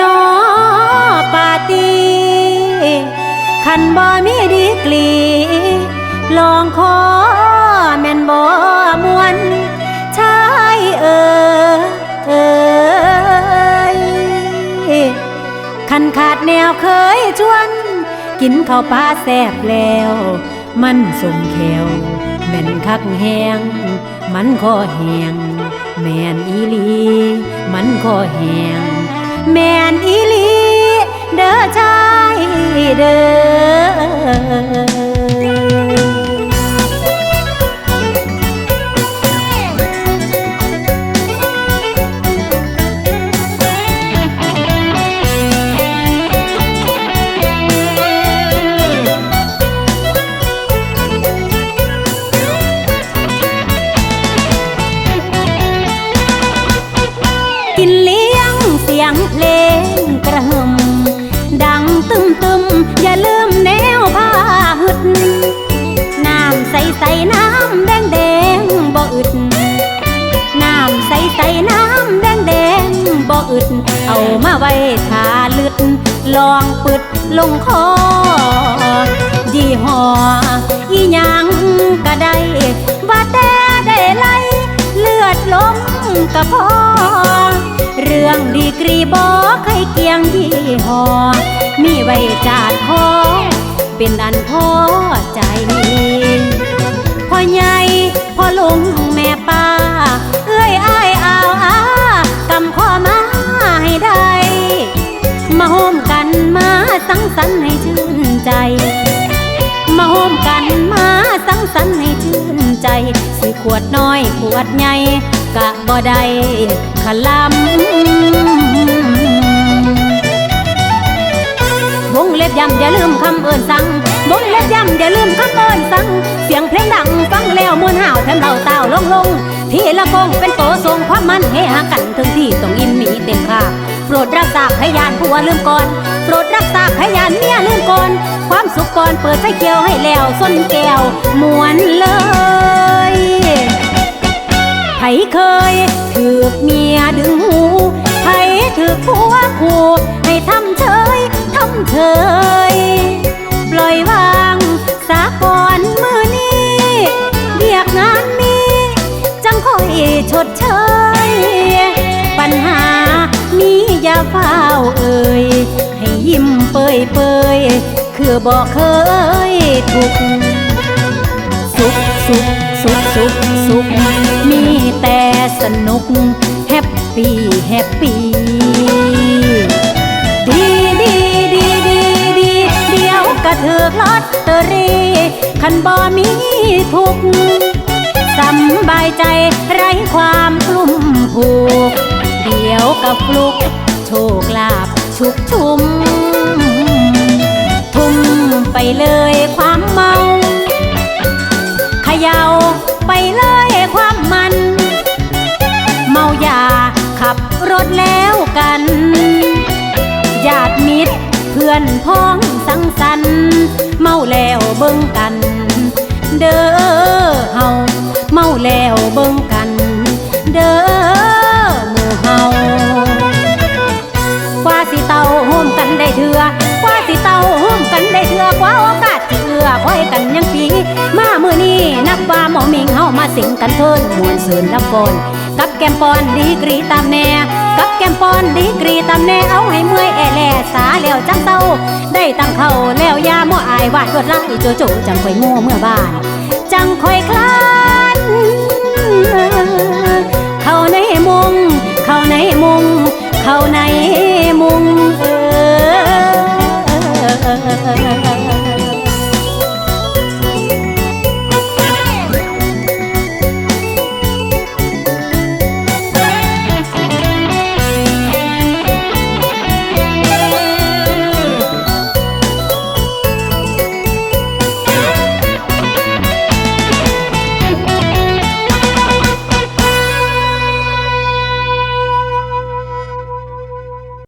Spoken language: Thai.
นอปาตีคันบ่มีดีกรีลองขอแม่นบ่มวนชายเออเอยคันขาดแนวเคยชวน กินข้าวปลาแซบแล้ว มันสมแขวแม่นคักแหงมันก็แหงแม่นอีลี มันก็แหง แม่นอีลีเด้อชายเด้อ มาไว้ทาลึด ลองปึดลงคอยี่ห้ออีหยังก็ได้ว่าแต่ได้ไล่เลือดล้มก็พอเรื่องดีกรีบอกให้เกียงยี่ห้อมีไว้จาดคอเป็นอันพ่อใจพ่อใหญ่พ่อลุงแม่ป้า เอ้ยอ้ายอาวอากำข้อมาให้ได้ สังสรรค์ให้ชื่นใจ มาโฮมกันมาสังสรรค์ให้ชื่นใจสิขวดน้อยขวดใหญ่กะบ่ได้ขลำวงเล็บย้ำอย่าลืมคำเอิญสั่งวงเล็บย้ำอย่าลืมคำเอิญสั่งเสียงเพลงดังฟังแล้วมวนห่าวแถมเราเต้าลงลงที่ละกงเป็นโตทรงความมันเฮหากันถึงที่ต้อง วลืมก่อน โปรดรักษาพยานเมียลืมก่อน ความสุขก่อนเปิดไฟเขียวให้แล้วส้นแก้วมวนเลยไผเคยถือกเมียดึงหูไผถือกผัวคู่ให้ทำเฉยทำเฉยปล่อยวางสาก่อนมือนี้เรียกงานมีจังค่อยชดเชย ปัญหามีอย่าเฝ้า ยเปยเปยคือบอกเคยทุกสุขสุขสุขสุขสุขมีแต่สนุกแฮปปี้แฮปปี้ดีดีดีดีดีเดี๋ยวกระเถือกลอตเตอรี่คันบ่มีทุกสำบายใจไร้ความกลุ่มผูก เดี๋ยวกับฟลุกโชคลาภชุกชุมทุ่ม ไปเลยความเมาเขย่าไปเลยความมัน เมายาขับรถแล้วกันญาติมิตรเพื่อนพ้องสังสรรค์เมาแล้วเบิ่งกัน เด้อเฮาเมาแล้วเบิ่งาหมิงเฮามาสิงกันเทินมวนเสืนลำกนกับแกมปอนดีกรีตามแน่กับแกมปอนดีกรีตามแน่เอาให้เมื่อยแอแลสาแล้วจังเศร้าได้ตั้งเขาแล้วยามัวอายวาดวดไล่โจโจจังค่อยโง่เมื่อบ้าน